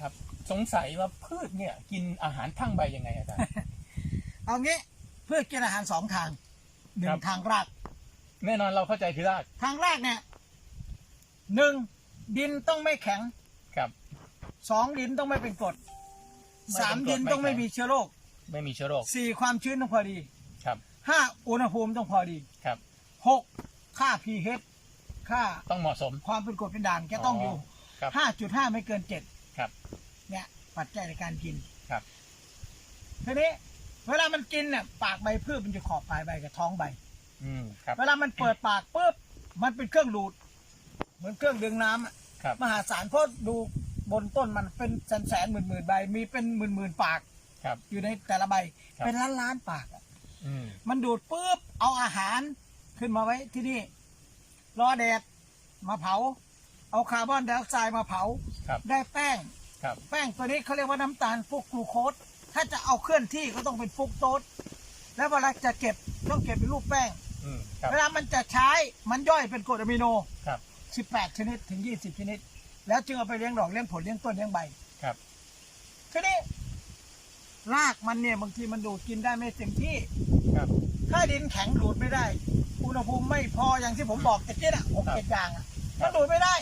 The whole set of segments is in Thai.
ครับ สงสัยว่าพืชเนี่ย กินอาหารทั้งใบยังไงอาจารย์ เอางี้เพื่อกินอาหารสองทางหนึ่ครังบ ทางราก แน่นอนเราเข้าใจคือรากทางรากเนี่ยหนึ่งดินต้องไม่แข็งครับ สองดินต้องไม่เป็นกรดไม่เป็นกรดสามดินต้องไม่ไม่แข็งมีเชื้อโรคไม่มีเชื้อโรคสี่ความชื้นต้องพอดีครับห้าอุณหภูมิต้องพอดีครับ หกค่า pH ค่าต้องเหมาะสม ความเป็นกรดเป็นด่างแกต้องอยู่ครับ ห้าจุดห้าไม่เกินเจ็ด ครับ เนี่ยปัจจัยในการกินครับ ทีนี้ เวลามันกินเนี่ยปากใบพืชมันจะขอบปลายใบกับท้องใบ อืมครับ เวลามันเปิดปากปุ๊บมันเป็นเครื่องดูด เหมือนเครื่องดึงน้ำอะครับ มหาศาลเพราะดูบนต้นมันเป็นแสนแสนหมื่นหมื่นใบ มีเป็นหมื่นหมื่นปาก ครับ อยู่ในแต่ละใบ ครับ เป็นล้านล้านปากอะอืมมันดูดปุ๊บเอาอาหารขึ้นมาไว้ที่นี่ รอแดดมาเผา เอาคาร์บอนไดออกไซด์มาเผา ครับได้แป้ง ครับ แป้งตัวนี้เขาเรียกว่าน้ำตาลฟุกกลูโคสถ้าจะเอาเคลื่อนที่ก็ต้องเป็นฟุกโตสแล้วเวลาจะเก็บต้องเก็บเป็นรูปแป้ง อืมครับ เวลามันจะใช้มันย่อยเป็นกรดอะมิโน ครับ 18 ชนิดถึง 20 ชนิด แล้วจึงเอาไปเลี้ยงดอกเลี้ยงผลเลี้ยงต้นเลี้ยงใบครับ ทีนี้รากมันเนี่ยบางทีมันดูดกินได้ไม่เต็มที่ ครับ ถ้าดินแข็งดูดไม่ได้ อุณหภูมิไม่พออย่างที่ผมบอกตะกี้น่ะหกครับเจ็ดอย่างอะครัมับนดูดไม่ได้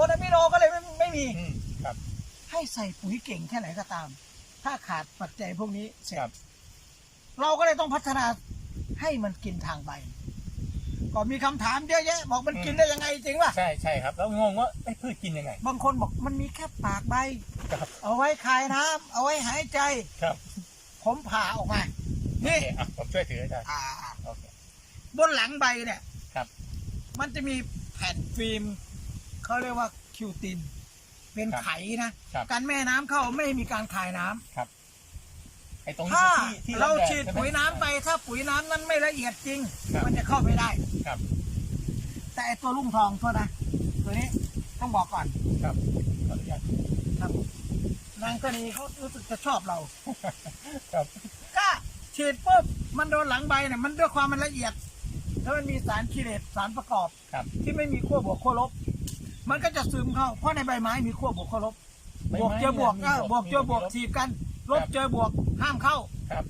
กรดอะมิโนก็เลยไม่ไม่มี อืมครับ ให้ใส่ปุ๋ยเก่งแค่ไหนก็ตาม ถ้าขาดปัจจัยพวกนี้เสร็จครับ เราก็เลยต้องพัฒนาให้มันกินทางใบ ก็มีคำถามเยอะแยะ บอกมันอืมกินได้ยังไงจริงป่ะ ใช่ใช่ครับ แล้วงงว่าไอ้ยพืชกินยังไง บางคนบอกมันมีแค่ปากใบ ครับ เอาไว้คายน้ำเอาไว้หายใจ ครับผมผ่าออกมา โอนี่เคอะผมช่วยถืออาจารย์อ่าโอเค บนหลังใบเนี่ยครับ มันจะมีแผ่นฟิล์ม เขาเรียกว่าคิวติน เป็นครับไขนะครับการแม่น้ำเข้าไม่ให้มีการคายน้ำครับไอ้ตรงนี้ถ้าที่ที่เราบแดฉีดใช่ไหมปุ๋ยน้ำไปถ้าปุ๋ยน้ำนั้นไม่ละเอียดจริงครับมันจะเข้าไม่ได้ครับ แต่ไอ้ตัวลุ่งทองโทษนะตัวนี้ต้องบอกก่อนครับขออนุญาตครับนางกรณีเขารู้สึกจะชอบเรา ครับก็ฉีดปุ๊บมันโดนหลังใบเนี่ยมันด้วยความมันละเอียดแล้วมันมีสารคีเลตสารประกอบครับที่ไม่มีขั้วบวกขั้วลบ มันก็จะซึมเข้า เพราะในใบไม้มีขั้วบวกขั้วลบใบบวกไม้เจอบวกมีเออบวกเจอบวกมีถีบกันลบครับเจอบวกห้ามเข้าครับ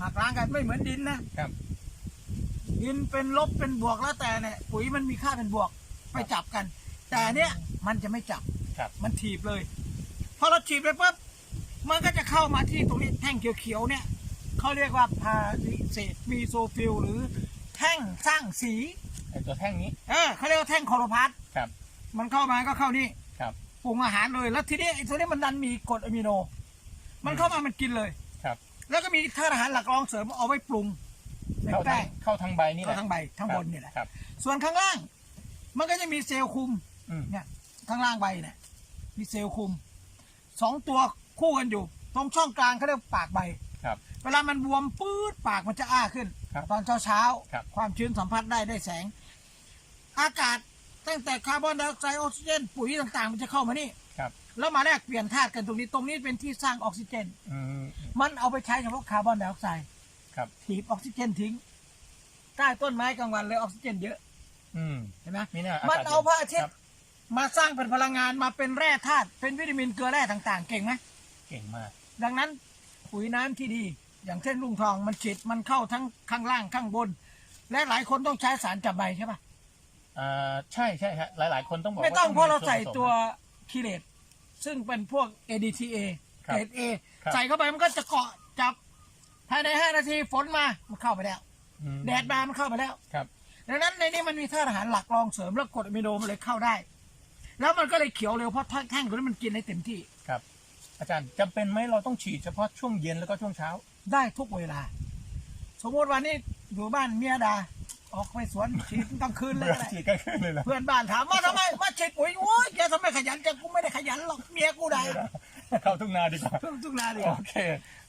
หักล้างกันไม่เหมือนดินนะครับ ดินเป็นลบเป็นบวกแล้วแต่เนี่ยปุ๋ยมันมีค่าเป็นบวกไปจับกัน แต่เนี้ยมันจะไม่จับครับ มันถีบเลยพอเราถีบไปปุ๊บมันก็จะเข้ามาที่ตรงนี้แท่งเขียวๆเนี่ยเขาเรียกว่าพาริเศษมีโซฟิลหรือแท่งสร้างสีไอ้ตัวแท่งนี้ เออเขาเรียกว่าแท่งคอโรพัสครับ มันเข้ามาก็เข้านี่ครับปรุงอาหารเลย แล้วทีนี้ไอ้ตัวนี้มันดันมีกรดอะมิโน มันเข้ามามันกินเลยครับ แล้วก็มีธาตุอาหารหลักรองเสริมเอาไว้ปรุงเป็นเข้าทาแป้งงเข้าทางใบนี่แหเข้าละทั้งใบทั้งบนนี่แหละ ครับส่วนข้างล่าง มันก็จะมีเซลล์คุมอืมเนี่ยข้างล่างใบเนี่ยมีเซลล์คุมสองตัวคู่กันอยู่ ตรงช่องกลางเขาเรียกปากใบ ครับ เวลามันบวมปื๊ดปากมันจะอ้าขึ้น ครับตอนเช้าเช้าๆครับความชื้นสัมผัสได้ได้แสง อากาศ ตั้งแต่คาร์บอนไดออกไซด์ออกซิเจนปุ๋ยต่างๆ มันจะเข้ามานี่ครับ แล้วมาแลกเปลี่ยนธาตุกันตรงนี้ตรงนี้เป็นที่สร้างออกซิเจน อืม มันเอาไปใช้เฉพาะคาร์บอนไดออกไซด์ครับ ถีบออกซิเจนทิ้งใต้ต้นไม้กลางวันเลยออกซิเจนเยอะอืมเห็นไหมนี่นะมันเอาพระอาทิตคย์บมาสร้างเป็นพลังงานมาเป็นแร่ธาตุเป็นวิตามินเกลือแร่ต่าง ๆ เก่งไหมเก่งมาก ดังนั้นปุ๋ยน้ำที่ดี อย่างเช่นลุงทองมันฉีดมันเข้าทั้งข้างล่างข้างบน และหลายคนต้องใช้สารจับใบใช่ปะ อ่าใช่ใช่ฮะหลาย ๆ คนต้องบอกไม่ต้องว่เพราะเราใส่ส่นผสมตัวคีเลตซึ่งเป็นพวก ADTA ครับเกรด A ครับใส่เข้าไปมันก็จะเกาะจับภายใน 5 นาทีฝนมา มันเข้าไปแล้วอืมแดดมามันเข้าไปแล้วครับดังนั้นในนี้มันมีธาตุอาหารหลักรองเสริมแล้วกรดอะมิโนมันเลยเข้าได้ แล้วมันก็เลยเขียวเร็วเพราะแท่งตัวนี้มันกินได้เต็มที่ครับ อาจารย์จำเป็นไหมเราต้องฉีดเฉพาะช่วงเย็นแล้วก็ช่วงเช้า ได้ทุกเวลา สมมติวันนี้อยู่บ้านเมียดา ออกไปสวนฉีดกลางคืนเลยเบื่อก็ได้ฉีดก็ขึ้นเลยเหรอเพื่อนบ้านถามว่าทำไมมาฉีดปุ๋ยโอ้ยแกทำไมขยันแกกูไม่ได้ขยันหรอกเมียกูได้เข้าทุ่งนาดีกว่าเพิ่งทุกนาเลยโอเค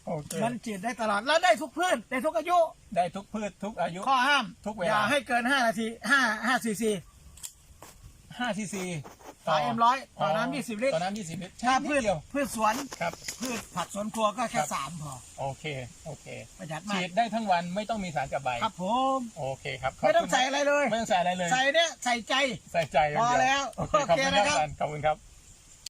โอเคมันฉีดได้ตลอดแล้วได้ทุกพืชได้ทุกอายุ ได้ทุกพืชทุกอายุ ข้อห้ามทุกเวลาอย่าให้เกิน5นาที5 5ซีซี5ซีซี ต่อ M100 ต่อน้ำ20ลิตรต่อน้ำ20ลิตรถ้านิพืดชเดียวพืชสวนครับพืชผักสวนครัวก็แค่ครับสามพอโอเคโอเคประหยัดมาฉีกดได้ทั้งวันไม่ต้องมีสารกับใบครับผมโอเคครับขบไม่ต้องคุณใส่อะไรเลยไม่ต้องใส่อะไรเลยใส่เนี่ยใส่ใจใส่ใจย่างพอเดียแล้วโอเคขอบคุณโอเคครับนะครับอาจารย์ขอบคุณครับ